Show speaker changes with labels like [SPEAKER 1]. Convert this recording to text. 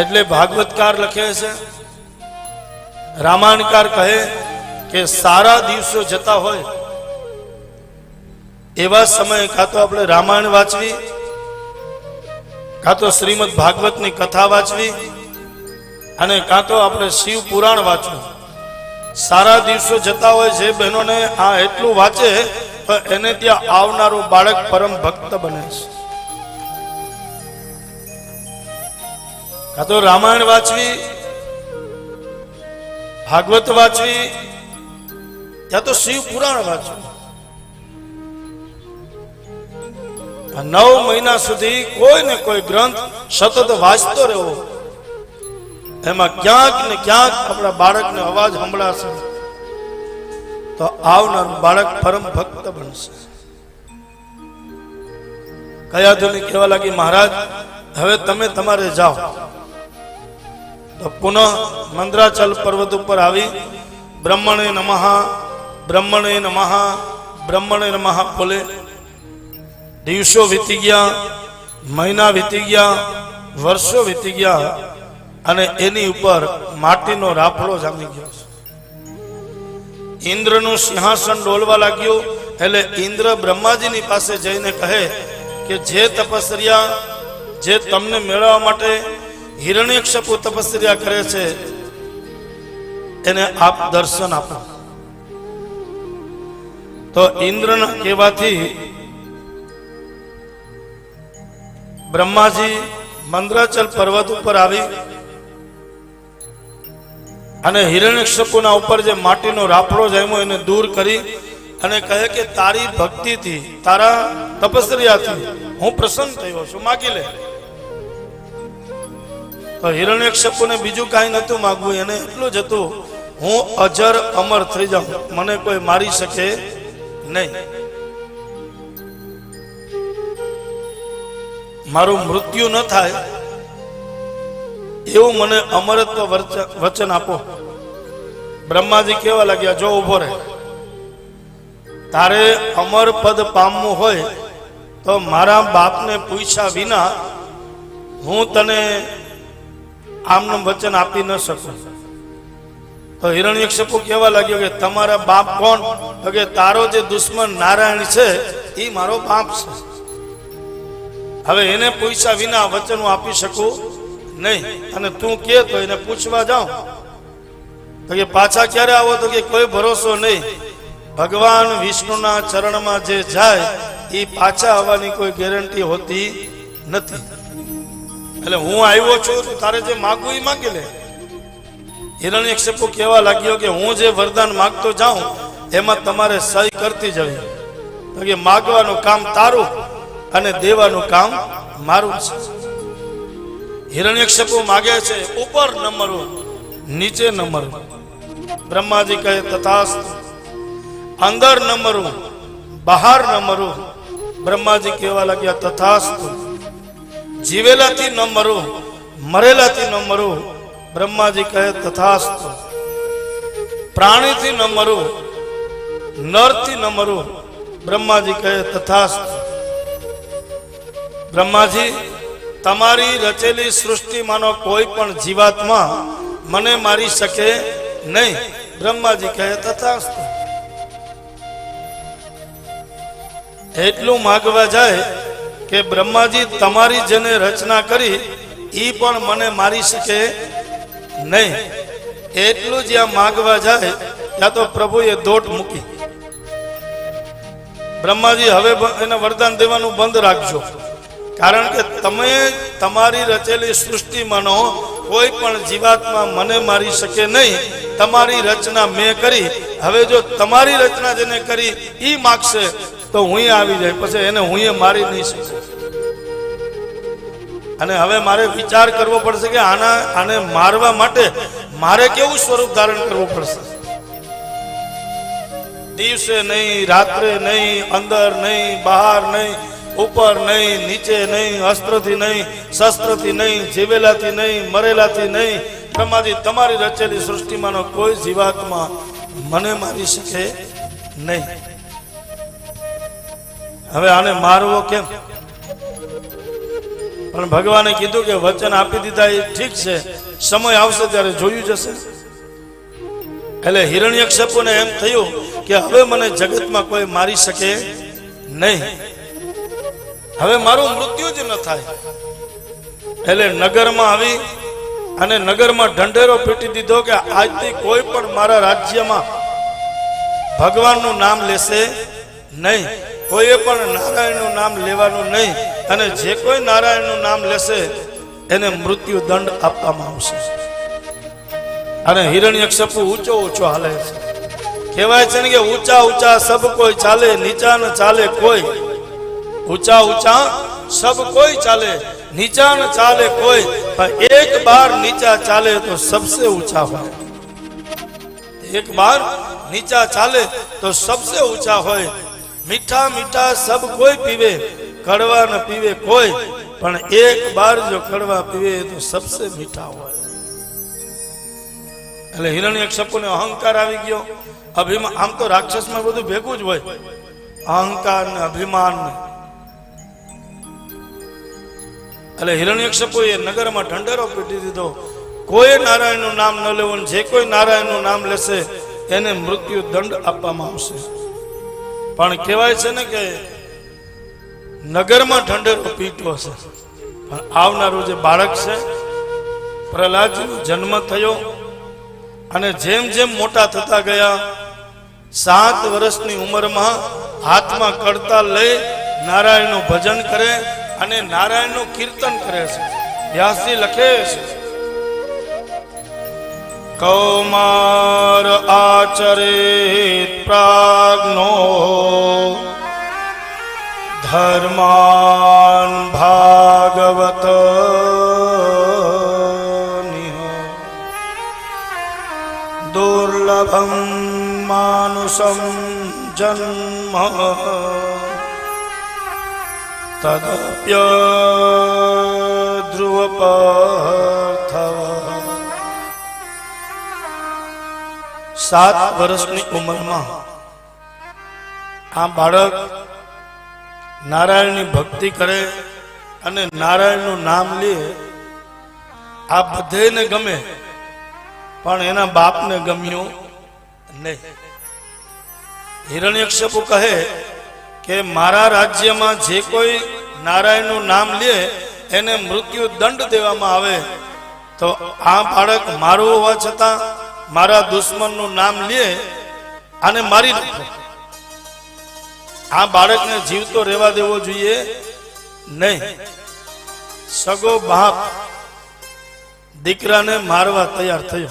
[SPEAKER 1] એટલે ભાગવતકાર લખે છે, રામાયણકાર કહે કે સારા દિવસો જતા હોય, એવા સમયે કાં તો આપણે રામાયણ વાંચવી, કાં તો શ્રીમદ ભાગવતની કથા વાંચવી, અને કાં તો આપણે શિવ પુરાણ વાંચવું. સારા દિવસો જતા હોય જે બહેનોને આ એટલું વાંચે, તો એને ત્યાં આવનારું બાળક પરમ ભક્ત બને છે. કાં તો રામાયણ વાંચવી, ભાગવત વાંચવી યા તો શિવ પુરાણ વાંચવું. નવ મહિના સુધી કોઈ ને કોઈ ગ્રંથ સતત વાંચતો રહેવો. એમાં ક્યાંક ને ક્યાંક આપણા બાળકને અવાજ સંભળાશે. તો આવનાર બાળક પરમ ભક્ત બનશે. કયા ધોની કહેવા લાગી, મહારાજ? હવે તમે તમારે જાઓ. પુનઃ મંદ્રાચલ પર્વત ઉપર આવી બ્રહ્મણે નમઃ બ્રહ્મણે નમઃ બ્રહ્મણે નમઃ બોલે. દિવસો વીતી ગયા, મહિના વીતી ગયા, વર્ષો વીતી ગયા અને એની ઉપર માટીનો રાફડો જામી ગયો. ઇન્દ્રનું સિંહાસન ડોલવા લાગ્યું, એટલે ઇન્દ્ર બ્રહ્માજીની પાસે જઈને કહે કે, જે તપસ્યા, જે તમને મેળવવા માટે હિરણ્યક્ષપુ તપસ્યા કરે છે. એને આપ દર્શન આપો. તો ઇન્દ્રના કહેવાથી બ્રહ્માજી મંદ્રાચલ પર્વત ઉપર આવી અને હિરણ્યક્ષપુના ઉપર જે માટીનો રાફડો જામ્યો એને દૂર કરી અને કહે કે તારી ભક્તિથી, તારા તપસ્યાથી હું પ્રસન્ન થયો છું. માગી લે. હિરણ્યક્ષપુને બીજું કાંઈ નતું માગવું, એને એટલું જ હતું, હું અજર અમર થઈ જાઉં, મને કોઈ મારી શકે નહીં. મારું મૃત્યુ ન થાય, એવું મને અમરત્વ વચન આપો. બ્રહ્માજી કેવા લાગ્યા, જો ઊભો રહે, તારે અમર પદ પામવું હોય, તો મારા બાપને પૂછ્યા વિના હું તને આમનું વચન આપી ન શકું. તો હિરણ્યક્ષપુ કહેવા લાગ્યો કે તમારા બાપ કોણ? તો કે તારો જે દુશ્મન નારાયણ છે એ મારો બાપ છે. હવે એને પૂછ્યા વિના વચન હું આપી શકું? નહીં. અને તું કે તો એને પૂછવા જાઉં. તો કે પાછા ક્યારે આવો તો કે કોઈ ભરોસો નહીં. ભગવાન વિષ્ણુના ચરણમાં જે જાય એ પાછા આવવાની કોઈ ગેરંટી હોતી નથી. એટલે હું આવ્યો છું તારે જે માગવું એ માગી લે. હિરણ્યક્ષપુ કહેવા લાગ્યો કે હું જે વરદાન માગતો જાઉં, એમાં તમારે સહી કરતી જવી કે માગવાનું કામ તારું અને દેવાનું કામ મારું છે. હિરણ્યક્ષપુ માગે છે, ઉપર નંબરો નીચે નંબર બ્રહ્માજી કહે, તથાસ્ત. અંદર નંબરો બહાર નંબરો બ્રહ્માજી કહેવા લાગ્યા, તથાસ્તુ. જીવેલાથી નંબરો મરેલાથી નંબરો બ્રહ્માજી કહે તથાસ્તુ. પ્રાણીથી નંબરો નરથી નંબરો બ્રહ્માજી કહે તથાસ્તુ. બ્રહ્માજી, તમારી રચેલી સૃષ્ટિમાંનો કોઈ પણ જીવાત્મા મને મારી શકે નહીં, બ્રહ્માજી કહે તથાસ્તુ. એટલું માગવા જાય કે બ્રહ્માજી, તમારી જેને રચના કરી એ પણ મને મારી શકે નહીં. એટલું જ્યાં માગવા જાય, ત્યાં તો પ્રભુએ દોટ મૂકી. બ્રહ્માજી, હવે એને વરદાન દેવાનું બંધ રાખજો. કારણ કે તમે તમારી રચેલી સૃષ્ટિમાંનો કોઈ પણ જીવાત્મા મને મારી શકે નહીં. તમારી રચના મેં કરી. હવે જો તમારી રચના જેને કરી એ માગશે, તો હું આવી જાય. પછી એને હું મારી નહીં શકું. અને હવે મારે વિચાર કરવો પડશે કે આના, આને મારવા માટે મારે કેવું સ્વરૂપ ધારણ કરવું પડશે? દિવસે નહીં, રાત્રે નહીં, અંદર નહીં, બહાર નહીં, ઉપર નહીં, નીચે નહીં, અસ્ત્રથી નહીં, શસ્ત્રથી નહીં, જીવેલાથી નહીં, મરેલાથી નહીં બ્રહ્માજી તમારી રચેલી સૃષ્ટિમાંનો કોઈ જીવાત્મા મને મારી શકે નહીં. હવે આને મારવો કેમ? પણ ભગવાને કીધું કે વચન આપી દીધા એ ઠીક છે. સમય આવશે ત્યારે જોયું જશે. એટલે હિરણ્યક્ષપુને એમ થયું કે હવે મને જગતમાં કોઈ મારી શકે નહીં. હવે મારું મૃત્યુ જ ન થાય. એટલે નગરમાં આવી અને નગરમાં ઢંઢેરો પીટી દીધો કે આજથી કોઈ પણ મારા રાજ્યમાં ભગવાનનું નામ લેશે નહીં. કોઈએ પણ નારાયણનું નામ લેવાનું નહીં. અને જે કોઈ નારાયણનું નામ લેશે, એને મૃત્યુ દંડ આપવામાં આવશે. અને હિરણ્યક્ષપુ ઊંચો ઊંચો હાલે છે. કહેવાય છે ને કે ઊંચા ઊંચા સબ કોઈ ચાલે નીચા ન ચાલે કોઈ. ઊંચા ઊંચા સબ કોઈ ચાલે નીચા ન ચાલે કોઈ. પણ એક બાર નીચા ચાલે તો સબસે ઊંચા હોય. એક બાર નીચા ચાલે તો સબસે ઊંચા હોય. મીઠા મીઠા સબ કોઈ પીવે. કડવા ન પીવે કોઈ, પણ એક બાર જો કડવા પીવે તો સબસે મીઠા હોય. એટલે હિરણ્યક્ષપુને અહંકાર આવી ગયો. અભિમાન આમ તો રાક્ષસમાં બધું ભેગું જ હોય. અહંકાર ને અભિમાન ને. એટલે હિરણ્યક્ષપુ એ નગરમાં ઢંઢેરો પીટી દીધો. કોઈ નારાયણનું નામ ન લેવું જે કોઈ નારાયણનું નામ લેશે, એને મૃત્યુ દંડ આપવામાં આવશે. પણ કહેવાય છે ને કે નગરમાં ઢંઢેરો પીટો છે પણ આવનારું જે બાળક છે, પ્રહલાદજીનો જન્મ થયો અને જેમ જેમ મોટા થતા ગયા, સાત વર્ષની ઉંમરમાં હાથમાં કડતા લઈ નારાયણનું ભજન કરે અને નારાયણનું કીર્તન કરે છે. વ્યાસજી લખે છે, કૌમાર આચરિત પ્રાજ્ઞો ધર્માન ભાગવત દુર્લભમ માનુષમ જન્મ તદપ્ય ધ્રુવપર્થવ સાત વર્ષની ઉંમરમાં આ બાળક નારાયણની ભક્તિ કરે અને નારાયણનું નામ લે, આ બધેને ગમે, પણ એના બાપને ગમ્યું નહીં. હિરણ્યક્ષપુ કહે કે મારા રાજ્યમાં જે કોઈ નારાયણનું નામ લે, એને મૃત્યુ દંડ દેવામાં આવે, તો આ બાળક મારું હોવા છતાં મારા દુશ્મનનું નામ લે, અને મારી નાખો આ બાળકને જીવતો રહેવા દેવો જોઈએ? નહીં. સગો બાપ દીકરાને મારવા તૈયાર થયો.